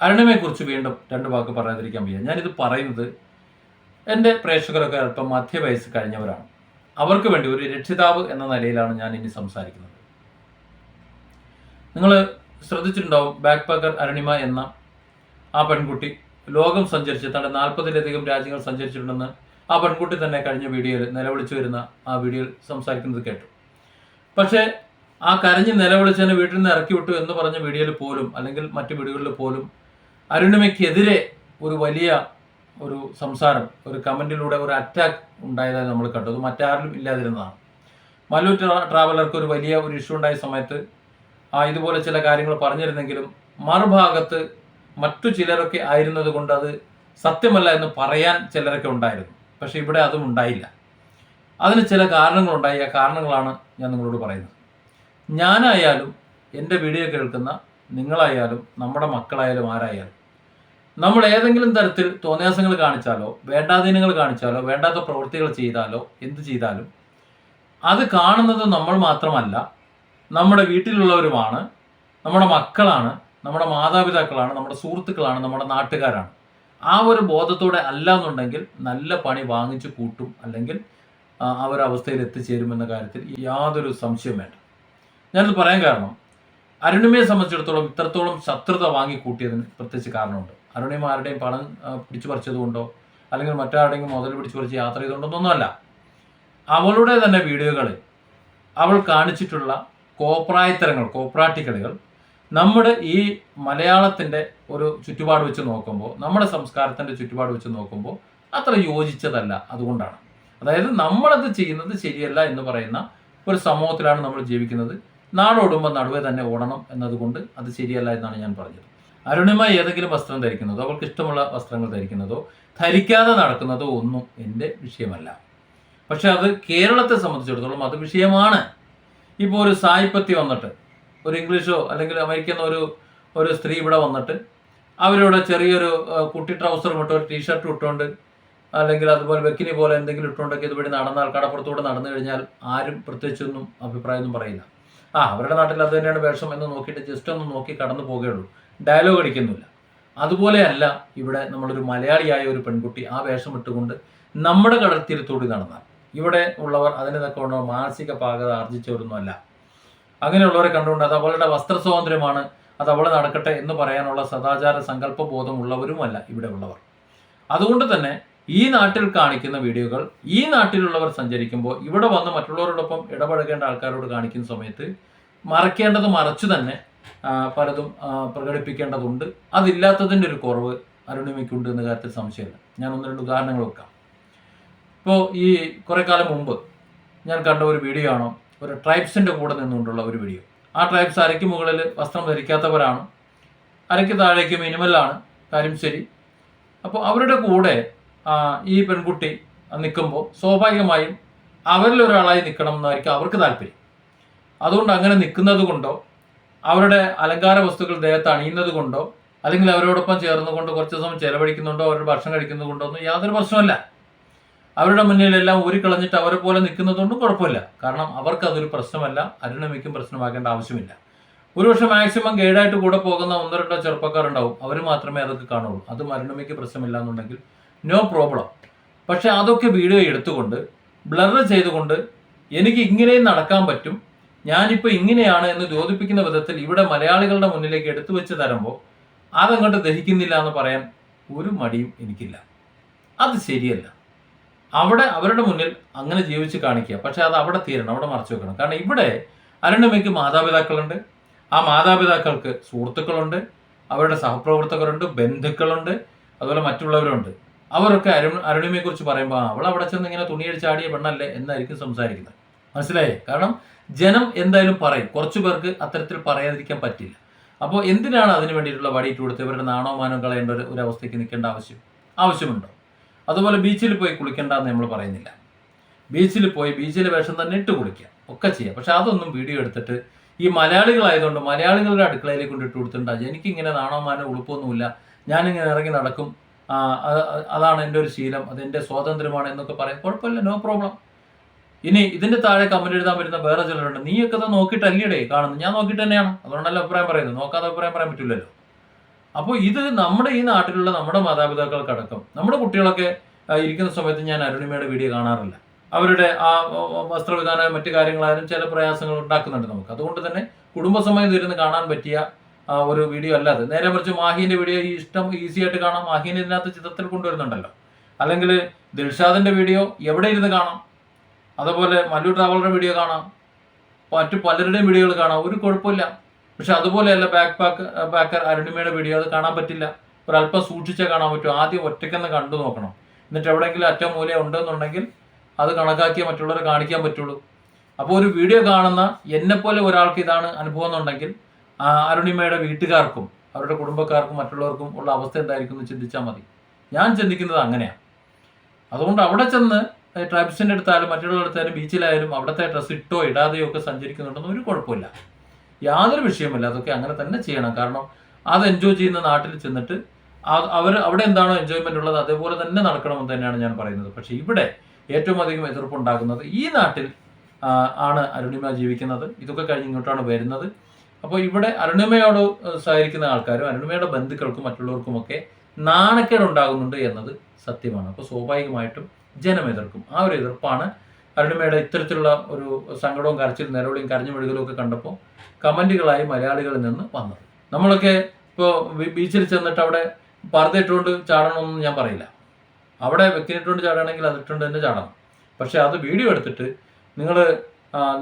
അരുണിമയെക്കുറിച്ച് വീണ്ടും രണ്ട് വാക്ക് പറയാതിരിക്കാൻ വയ്യ. ഞാനിത് പറയുന്നത് എന്റെ പ്രേക്ഷകരൊക്കെ അല്പം മധ്യവയസ്സ് കഴിഞ്ഞവരാണ്. അവർക്ക് വേണ്ടി ഒരു രക്ഷിതാവ് എന്ന നിലയിലാണ് ഞാൻ ഇനി സംസാരിക്കുന്നത്. നിങ്ങൾ ശ്രദ്ധിച്ചിട്ടുണ്ടാവും ബാക്ക് പാക്കർ അരുണിമ എന്ന ആ പെൺകുട്ടി ലോകം സഞ്ചരിച്ച് തന്റെ നാൽപ്പതിലധികം രാജ്യങ്ങൾ സഞ്ചരിച്ചിട്ടുണ്ടെന്ന് ആ പെൺകുട്ടി തന്നെ കഴിഞ്ഞ വീഡിയോയിൽ നിലവിളിച്ചു വരുന്ന ആ വീഡിയോയിൽ സംസാരിക്കുന്നത് കേട്ടു. പക്ഷേ ആ കരഞ്ഞ് നിലവിളിച്ചതിനെ വീട്ടിൽ നിന്ന് ഇറക്കി വിട്ടു എന്ന് പറഞ്ഞ വീഡിയോയിൽ പോലും അല്ലെങ്കിൽ മറ്റു വീഡിയോകളിൽ പോലും അരുണിമയ്ക്കെതിരെ ഒരു വലിയ ഒരു സംസാരം ഒരു കമന്റിലൂടെ ഒരു അറ്റാക്ക് ഉണ്ടായതായി നമ്മൾ കണ്ടു. അത് മറ്റാരിലും ഇല്ലാതിരുന്നതാണ്. മല്ലു ട്രാവലർക്ക് ഒരു വലിയ ഒരു ഇഷ്യൂ ഉണ്ടായ സമയത്ത് ആ ഇതുപോലെ ചില കാര്യങ്ങൾ പറഞ്ഞിരുന്നെങ്കിലും മറുഭാഗത്ത് മറ്റു ചിലരൊക്കെ ആയിരുന്നത് കൊണ്ട് അത് സത്യമല്ല എന്ന് പറയാൻ ചിലരൊക്കെ ഉണ്ടായിരുന്നു. പക്ഷെ ഇവിടെ അതും ഉണ്ടായില്ല. അതിന് ചില കാരണങ്ങളുണ്ടായി. ആ കാരണങ്ങളാണ് ഞാൻ നിങ്ങളോട് പറയുന്നത്. ഞാനായാലും എന്റെ വീഡിയോ കേൾക്കുന്ന നിങ്ങളായാലും നമ്മുടെ മക്കളായാലും ആരായാലും നമ്മൾ ഏതെങ്കിലും തരത്തിൽ തോന്നിയാസങ്ങൾ കാണിച്ചാലോ വേണ്ടാധീനങ്ങൾ കാണിച്ചാലോ വേണ്ടാത്ത പ്രവൃത്തികൾ ചെയ്താലോ എന്ത് ചെയ്താലും അത് കാണുന്നത് നമ്മൾ മാത്രമല്ല നമ്മുടെ വീട്ടിലുള്ളവരുമാണ് നമ്മുടെ മക്കളാണ് നമ്മുടെ മാതാപിതാക്കളാണ് നമ്മുടെ സുഹൃത്തുക്കളാണ് നമ്മുടെ നാട്ടുകാരാണ്. ആ ഒരു ബോധത്തോടെ അല്ല എന്നുണ്ടെങ്കിൽ നല്ല പണി വാങ്ങിച്ചു കൂട്ടും അല്ലെങ്കിൽ ആ, ഒരു അവസ്ഥയിൽ എത്തിച്ചേരുമെന്ന കാര്യത്തിൽ യാതൊരു സംശയം വേണ്ട. ഞാനിത് പറയാൻ കാരണം അരുണിമയെ സംബന്ധിച്ചിടത്തോളം ഇത്രത്തോളം ശത്രുത വാങ്ങിക്കൂട്ടിയതിന് പ്രത്യേകിച്ച് കാരണമുണ്ട്. അരുണിമ ആരുടെയും പണം പിടിച്ചു പറിച്ചതുകൊണ്ടോ അല്ലെങ്കിൽ മറ്റാരുടെയും മുതൽ പിടിച്ചു പറിച്ച് യാത്ര ചെയ്തുകൊണ്ടൊന്നുമല്ല അവളുടെ തന്നെ വീഡിയോകളിൽ അവൾ കാണിച്ചിട്ടുള്ള കോപ്രായത്തരങ്ങൾ കോപ്രാട്ടിക്കളികൾ നമ്മുടെ ഈ മലയാളത്തിന്റെ ഒരു ചുറ്റുപാട് വെച്ച് നോക്കുമ്പോൾ നമ്മുടെ സംസ്കാരത്തിന്റെ ചുറ്റുപാട് വെച്ച് നോക്കുമ്പോൾ അത്ര യോജിച്ചതല്ല അതുകൊണ്ടാണ്. അതായത് നമ്മളത് ചെയ്യുന്നത് ശരിയല്ല എന്ന് പറയുന്ന ഒരു സമൂഹത്തിലാണ് നമ്മൾ ജീവിക്കുന്നത്. നാടോടുമ്പോൾ നടുവേ തന്നെ ഓടണം എന്നതുകൊണ്ട് അത് ശരിയല്ല എന്നാണ് ഞാൻ പറഞ്ഞത്. അരുണിമ ഏതെങ്കിലും വസ്ത്രം ധരിക്കുന്നതോ അവൾക്ക് ഇഷ്ടമുള്ള വസ്ത്രങ്ങൾ ധരിക്കുന്നതോ ധരിക്കാതെ നടക്കുന്നതോ ഒന്നും എന്റെ വിഷയമല്ല. പക്ഷെ അത് കേരളത്തെ സംബന്ധിച്ചിടത്തോളം അത് വിഷയമാണ്. ഇപ്പോൾ ഒരു സായിപ്പത്തി വന്നിട്ട് ഒരു ഇംഗ്ലീഷോ അല്ലെങ്കിൽ അമേരിക്കൻ ഒരു ഒരു സ്ത്രീ ഇവിടെ വന്നിട്ട് അവരോട് ചെറിയൊരു കുട്ടി ട്രൗസർ ഇട്ട് ഒരു ടീഷർട്ട് ഇട്ടുകൊണ്ട് അല്ലെങ്കിൽ അതുപോലെ വെക്കിനി പോലെ എന്തെങ്കിലും ഇട്ടുകൊണ്ടൊക്കെ ഇതുവഴി നടന്നാൽ കടപ്പുറത്തൂടെ നടന്നു കഴിഞ്ഞാൽ ആരും പ്രത്യേകിച്ചൊന്നും അഭിപ്രായമൊന്നും പറയില്ല. ആ അവരുടെ നാട്ടിൽ അത് തന്നെയാണ് വേഷം എന്ന് നോക്കിയിട്ട് ജസ്റ്റ് ഒന്ന് നോക്കി കടന്നു പോകുകയുള്ളൂ. ഡയലോഗ് അടിക്കുന്നില്ല. അതുപോലെയല്ല ഇവിടെ നമ്മളൊരു മലയാളിയായ ഒരു പെൺകുട്ടി ആ വേഷം ഇട്ടുകൊണ്ട് നമ്മുടെ കടൽത്തീരത്തോടി നടന്നാൽ. ഇവിടെ ഉള്ളവർ അതിന് തക്കവണ്ണ മാനസിക പാകത ആർജിച്ചവരൊന്നുമല്ല. അങ്ങനെയുള്ളവരെ കണ്ടുകൊണ്ട് അത് അവളുടെ വസ്ത്ര സ്വാതന്ത്ര്യമാണ് അത് അവൾ നടക്കട്ടെ എന്ന് പറയാനുള്ള സദാചാര സങ്കല്പ ബോധമുള്ളവരുമല്ല ഇവിടെ ഉള്ളവർ. അതുകൊണ്ട് തന്നെ ഈ നാട്ടിൽ കാണിക്കുന്ന വീഡിയോകൾ ഈ നാട്ടിലുള്ളവർ സഞ്ചരിക്കുമ്പോൾ ഇവിടെ വന്ന് മറ്റുള്ളവരോടൊപ്പം ഇടപഴകേണ്ട ആൾക്കാരോട് കാണിക്കുന്ന സമയത്ത് മറക്കേണ്ടത് മറച്ചു തന്നെ പലതും പ്രകടിപ്പിക്കേണ്ടതുണ്ട്. അതില്ലാത്തതിന്റെ ഒരു കുറവ് അരുണിമയ്ക്കുണ്ട് എന്ന കാര്യത്തിൽ സംശയമില്ല. ഞാൻ ഒന്ന് രണ്ട് ഉദാഹരണങ്ങൾ വെക്കാം. ഇപ്പോൾ ഈ കുറേ കാലം മുമ്പ് ഞാൻ കണ്ട ഒരു വീഡിയോ ആണോ? ഒരു ട്രൈബ്സിന്റെ കൂടെ നിന്നുകൊണ്ടുള്ള ഒരു വീഡിയോ ആ ട്രൈബ്സ് അരയ്ക്ക് മുകളിൽ വസ്ത്രം ധരിക്കാത്തവരാണ്. അരയ്ക്ക് താഴേക്ക് മിനിമലാണ് കാര്യം ശരി. അപ്പോൾ അവരുടെ കൂടെ ഈ പെൺകുട്ടി നിൽക്കുമ്പോൾ സ്വാഭാവികമായും അവരിൽ ഒരാളായി നിൽക്കണം എന്നായിരിക്കും അവർക്ക് താല്പര്യം. അതുകൊണ്ട് അങ്ങനെ നിൽക്കുന്നത് കൊണ്ടോ അവരുടെ അലങ്കാര വസ്തുക്കൾ ദേഹത്ത് അണിയുന്നത് കൊണ്ടോ അല്ലെങ്കിൽ അവരോടൊപ്പം ചേർന്നുകൊണ്ട് കുറച്ച് സമയം ചെലവഴിക്കുന്നുണ്ടോ അവരുടെ ഭക്ഷണം കഴിക്കുന്നത് കൊണ്ടോ ഒന്നും യാതൊരു പ്രശ്നമല്ല അവരുടെ മുന്നിലെല്ലാം ഊരിക്കളഞ്ഞിട്ട് അവരെ പോലെ നിൽക്കുന്നതുകൊണ്ടും കുഴപ്പമില്ല. കാരണം അവർക്ക് അതൊരു പ്രശ്നമല്ല അരുണമിക്കും പ്രശ്നമാക്കേണ്ട ആവശ്യമില്ല. ഒരുപക്ഷെ മാക്സിമം ഗൈഡായിട്ട് കൂടെ പോകുന്ന ഒന്നോ രണ്ടോ ചെറുപ്പക്കാരുണ്ടാവും. അവർ മാത്രമേ അതൊക്കെ കാണുള്ളൂ. അതും അരുണമിക്ക് പ്രശ്നമില്ല എന്നുണ്ടെങ്കിൽ നോ പ്രോബ്ലം പക്ഷെ അതൊക്കെ വീഡിയോ എടുത്തുകൊണ്ട് ബ്ലർ ചെയ്തുകൊണ്ട് എനിക്ക് ഇങ്ങനെയും നടക്കാൻ പറ്റും. ഞാനിപ്പോൾ ഇങ്ങനെയാണ് എന്ന് ദ്യോതിപ്പിക്കുന്ന വിധത്തിൽ ഇവിടെ മലയാളികളുടെ മുന്നിലേക്ക് എടുത്തു വെച്ച് തരുമ്പോൾ അതങ്ങോട്ട് ദഹിക്കുന്നില്ല എന്ന് പറയാൻ ഒരു മടിയും എനിക്കില്ല. അത് ശരിയല്ല. അവിടെ അവരുടെ മുന്നിൽ അങ്ങനെ ജീവിച്ച് കാണിക്കുക. പക്ഷെ അത് അവിടെ തീരണം അവിടെ മറച്ചു വെക്കണം. കാരണം ഇവിടെ അരുണമയ്ക്ക് മാതാപിതാക്കളുണ്ട്. ആ മാതാപിതാക്കൾക്ക് സുഹൃത്തുക്കളുണ്ട്. അവരുടെ സഹപ്രവർത്തകരുണ്ട് ബന്ധുക്കളുണ്ട് അതുപോലെ മറ്റുള്ളവരുണ്ട്. അവരൊക്കെ അരുൺ അരുണിമയെ കുറിച്ച് പറയുമ്പോൾ അവൾ അവിടെ ചെന്ന് ഇങ്ങനെ തുണിയടിച്ചാടിയ പെണ്ണല്ലേ എന്നായിരിക്കും സംസാരിക്കുന്നത്. മനസ്സിലായേ? കാരണം ജനം എന്തായാലും പറയും. കുറച്ചു പേർക്ക് അത്തരത്തിൽ പറയാതിരിക്കാൻ പറ്റില്ല. അപ്പോൾ എന്തിനാണ് അതിന് വേണ്ടിയിട്ടുള്ള വടിയിട്ട് കൊടുത്ത് ഇവരുടെ നാണോ മാനോ കളയേണ്ട ഒരു ഒരു അവസ്ഥയ്ക്ക് നിൽക്കേണ്ട ആവശ്യം ആവശ്യമുണ്ടോ? അതുപോലെ ബീച്ചിൽ പോയി കുളിക്കണ്ട എന്ന് നമ്മൾ പറയുന്നില്ല. ബീച്ചിൽ പോയി ബീച്ചിലെ വേഷം തന്നെ ഇട്ട് കുളിക്കാം ഒക്കെ ചെയ്യാം. പക്ഷെ അതൊന്നും വീഡിയോ എടുത്തിട്ട് ഈ മലയാളികളായതുകൊണ്ട് മലയാളികളുടെ അടുക്കളയിലേക്ക് കൊണ്ട് ഇട്ട് കൊടുത്തിട്ടുണ്ട്? എനിക്കിങ്ങനെ നാണോ മാനോ ഉളുപ്പൊന്നുമില്ല. ഞാനിങ്ങനെ ഇറങ്ങി നടക്കും. അതാണ് എന്റെ ഒരു ശീലം. അതെന്റെ സ്വാതന്ത്ര്യമാണ് എന്നൊക്കെ പറയാം. കുഴപ്പമില്ല. നോ പ്രോബ്ലം ഇനി ഇതിന്റെ താഴെ കമന്റ് എഴുതാൻ പറ്റുന്ന വേറെ ചിലരുണ്ട്. നീയൊക്കെ അത് നോക്കിയിട്ടല്ലേ കാണുന്നത് ഞാൻ നോക്കിയിട്ട് തന്നെയാണ്. അതുകൊണ്ടല്ല അഭിപ്രായം പറയുന്നത്. നോക്കാതെ അഭിപ്രായം പറയാൻ പറ്റില്ലല്ലോ. അപ്പോൾ ഇത് നമ്മുടെ ഈ നാട്ടിലുള്ള നമ്മുടെ മാതാപിതാക്കൾക്കടക്കം നമ്മുടെ കുട്ടികളൊക്കെ ഇരിക്കുന്ന സമയത്ത് ഞാൻ അരുണിമയുടെ വീഡിയോ കാണാറില്ല. അവരുടെ ആ വസ്ത്രവിധാനം മറ്റു കാര്യങ്ങളായാലും ചില പ്രയാസങ്ങൾ ഉണ്ടാക്കുന്നുണ്ട് നമുക്ക്. അതുകൊണ്ട് തന്നെ കുടുംബസമയം ഇരുന്ന് കാണാൻ പറ്റിയ ഒരു വീഡിയോ അല്ല അത്. നേരെ മറിച്ച് മാഹീന്റെ വീഡിയോ ഈ ഇഷ്ടം ഈസി ആയിട്ട് കാണാം. മാഹീനെ ഇതിനകത്ത് ചിത്രത്തിൽ കൊണ്ടുവരുന്നുണ്ടല്ലോ. അല്ലെങ്കിൽ ദിൽഷാദിന്റെ വീഡിയോ എവിടെ ഇരുന്ന് കാണാം? അതുപോലെ മല്ലു ട്രാവലറുടെ വീഡിയോ കാണാം. മറ്റു പലരുടെയും വീഡിയോകൾ കാണാം. ഒരു കുഴപ്പമില്ല. പക്ഷെ അതുപോലെയല്ല ബാക്ക് പാക്ക് ബാക്കർ അരുണിമയുടെ വീഡിയോ അത് കാണാൻ പറ്റില്ല. ഒരല്പം സൂക്ഷിച്ചേ കാണാൻ പറ്റും. ആദ്യം ഒറ്റയ്ക്കെന്ന് കണ്ടു നോക്കണം. എന്നിട്ട് എവിടെയെങ്കിലും അറ്റം മൂല ഉണ്ടെന്നുണ്ടെങ്കിൽ അത് കണക്കാക്കിയ മറ്റുള്ളവരെ കാണിക്കാൻ പറ്റുള്ളൂ. അപ്പോൾ ഒരു വീഡിയോ കാണുന്ന എന്നെപ്പോലെ ഒരാൾക്ക് ഇതാണ് അനുഭവം എന്നുണ്ടെങ്കിൽ അരുണിമയുടെ വീട്ടുകാർക്കും അവരുടെ കുടുംബക്കാർക്കും മറ്റുള്ളവർക്കും ഉള്ള അവസ്ഥ എന്തായിരിക്കും എന്ന് ചിന്തിച്ചാൽ മതി. ഞാൻ ചിന്തിക്കുന്നത് അങ്ങനെയാണ് അതുകൊണ്ട് അവിടെ ചെന്ന് ട്രൈബ്സിന്റെ അടുത്തായാലും മറ്റുള്ള അടുത്തായാലും ബീച്ചിലായാലും അവിടുത്തെ ഡ്രസ്സ് ഇട്ടോ ഇടാതെയോ ഒക്കെ സഞ്ചരിക്കുന്നുണ്ടെന്ന് ഒരു കുഴപ്പമില്ല. യാതൊരു വിഷയമില്ല അതൊക്കെ അങ്ങനെ തന്നെ ചെയ്യണം. കാരണം അത് എൻജോയ് ചെയ്യുന്ന നാട്ടിൽ ചെന്നിട്ട് അവർ അവിടെ എന്താണോ എൻജോയ്മെന്റ് ഉള്ളത് അതേപോലെ തന്നെ നടക്കണമെന്ന് തന്നെയാണ് ഞാൻ പറയുന്നത്. പക്ഷേ ഇവിടെ ഏറ്റവും അധികം എതിർപ്പുണ്ടാകുന്നത് ഈ നാട്ടിൽ ആണ് അരുണിമ ജീവിക്കുന്നത്. ഇതൊക്കെ കഴിഞ്ഞ് ഇങ്ങോട്ടാണ് വരുന്നത്. അപ്പോൾ ഇവിടെ അരുണിമയോട് സഹകരിക്കുന്ന ആൾക്കാരും അരുണിമയുടെ ബന്ധുക്കൾക്കും മറ്റുള്ളവർക്കുമൊക്കെ നാണക്കേട് ഉണ്ടാകുന്നുണ്ട് എന്നത് സത്യമാണ്. അപ്പോൾ സ്വാഭാവികമായിട്ടും ജനം എതിർക്കും ആ ഒരു എതിർപ്പാണ് അരുണിമയുടെ ഇത്തരത്തിലുള്ള ഒരു സങ്കടവും കരച്ചിലും നിലവിളിയും കരഞ്ഞു മെഴുകലും ഒക്കെ കണ്ടപ്പോൾ കമന്റുകളായി മലയാളികളിൽ നിന്ന് വന്നത്. നമ്മളൊക്കെ ഇപ്പോൾ ബീച്ചിൽ ചെന്നിട്ട് അവിടെ പർദ്ദ ഇട്ടുകൊണ്ട് ചാടണമെന്ന് ഞാൻ പറയില്ല. അവിടെ വെക്കിനിട്ടുകൊണ്ട് ചാടണമെങ്കിൽ അതിട്ടുകൊണ്ട് തന്നെ ചാടണം. പക്ഷെ അത് വീഡിയോ എടുത്തിട്ട് നിങ്ങൾ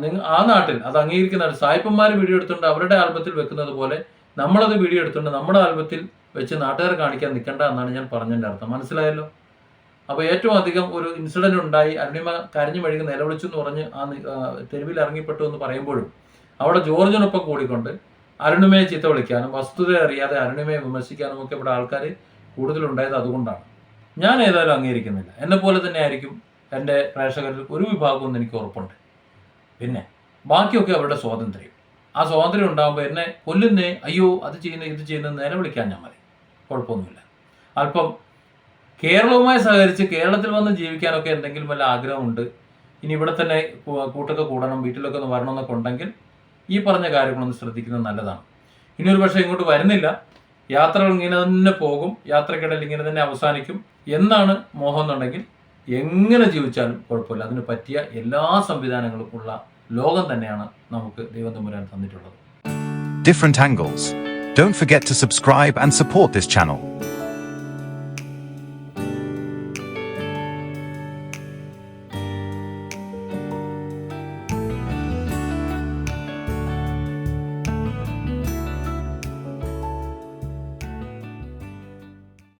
നിങ്ങൾ ആ നാട്ടിൽ അത് അംഗീകരിക്കുന്ന സായിപ്പന്മാർ വീഡിയോ എടുത്തുകൊണ്ട് അവരുടെ ആൽബത്തിൽ വെക്കുന്നത് പോലെ നമ്മളത് വീഡിയോ എടുത്തുകൊണ്ട് നമ്മുടെ ആൽബത്തിൽ വെച്ച് നാട്ടുകാരെ കാണിക്കാൻ നിൽക്കേണ്ട എന്നാണ് ഞാൻ പറഞ്ഞതിന്റെ അർത്ഥം. മനസ്സിലായല്ലോ? അപ്പോൾ ഏറ്റവും അധികം ഒരു ഇൻസിഡന്റ് ഉണ്ടായി. അരുണിമ കരഞ്ഞു മെഴുകി നിലവിളിച്ചു എന്ന് പറഞ്ഞ് ആ തെരുവിൽ ഇറങ്ങിപ്പെട്ടു എന്ന് പറയുമ്പോഴും അവിടെ ജോർജിനൊപ്പം കൂടിക്കൊണ്ട് അരുണിമയെ ചീത്ത വിളിക്കാനും വസ്തുത അറിയാതെ അരുണിമയെ വിമർശിക്കാനും ഒക്കെ ഇവിടെ ആൾക്കാർ കൂടുതലുണ്ടായത് അതുകൊണ്ടാണ്. ഞാൻ ഏതായാലും അംഗീകരിക്കുന്നില്ല. എന്നെ പോലെ തന്നെ ആയിരിക്കും എന്റെ പ്രേക്ഷകരിൽ ഒരു വിഭാഗം എനിക്ക് ഉറപ്പുണ്ട്. പിന്നെ ബാക്കിയൊക്കെ അവരുടെ സ്വാതന്ത്ര്യം. ആ സ്വാതന്ത്ര്യം ഉണ്ടാകുമ്പോൾ എന്നെ കൊല്ലുന്നേ അയ്യോ അത് ചെയ്യുന്ന ഇത് ചെയ്യുന്ന നേരെ വിളിക്കാൻ ഞാൻ മതി. കുഴപ്പമൊന്നുമില്ല. അല്പം കേരളവുമായി സഹകരിച്ച് കേരളത്തിൽ വന്ന് ജീവിക്കാനൊക്കെ എന്തെങ്കിലും വല്ല ആഗ്രഹമുണ്ട് ഇനി ഇവിടെ തന്നെ കൂട്ടൊക്കെ കൂടണം വീട്ടിലൊക്കെ ഒന്ന് വരണം എന്നൊക്കെ ഉണ്ടെങ്കിൽ ഈ പറഞ്ഞ കാര്യങ്ങളൊന്ന് ശ്രദ്ധിക്കുന്നത് നല്ലതാണ്. ഇനി ഒരു പക്ഷേ ഇങ്ങോട്ട് വരുന്നില്ല. യാത്രകൾ ഇങ്ങനെ തന്നെ പോകും. യാത്രക്കിടയിൽ ഇങ്ങനെ തന്നെ അവസാനിക്കും. എന്നാണ് മോഹം എന്നുണ്ടെങ്കിൽ എങ്ങനെ ജീവിച്ചാലും കുഴപ്പമില്ല. അതിന് പറ്റിയ എല്ലാ സംവിധാനങ്ങളും ഉള്ള ലോകം തന്നെയാണ് നമുക്ക് ദൈവം തമ്പുരാൻ തന്നിട്ടുള്ളത്. Different angles. Don't forget to subscribe and support this channel.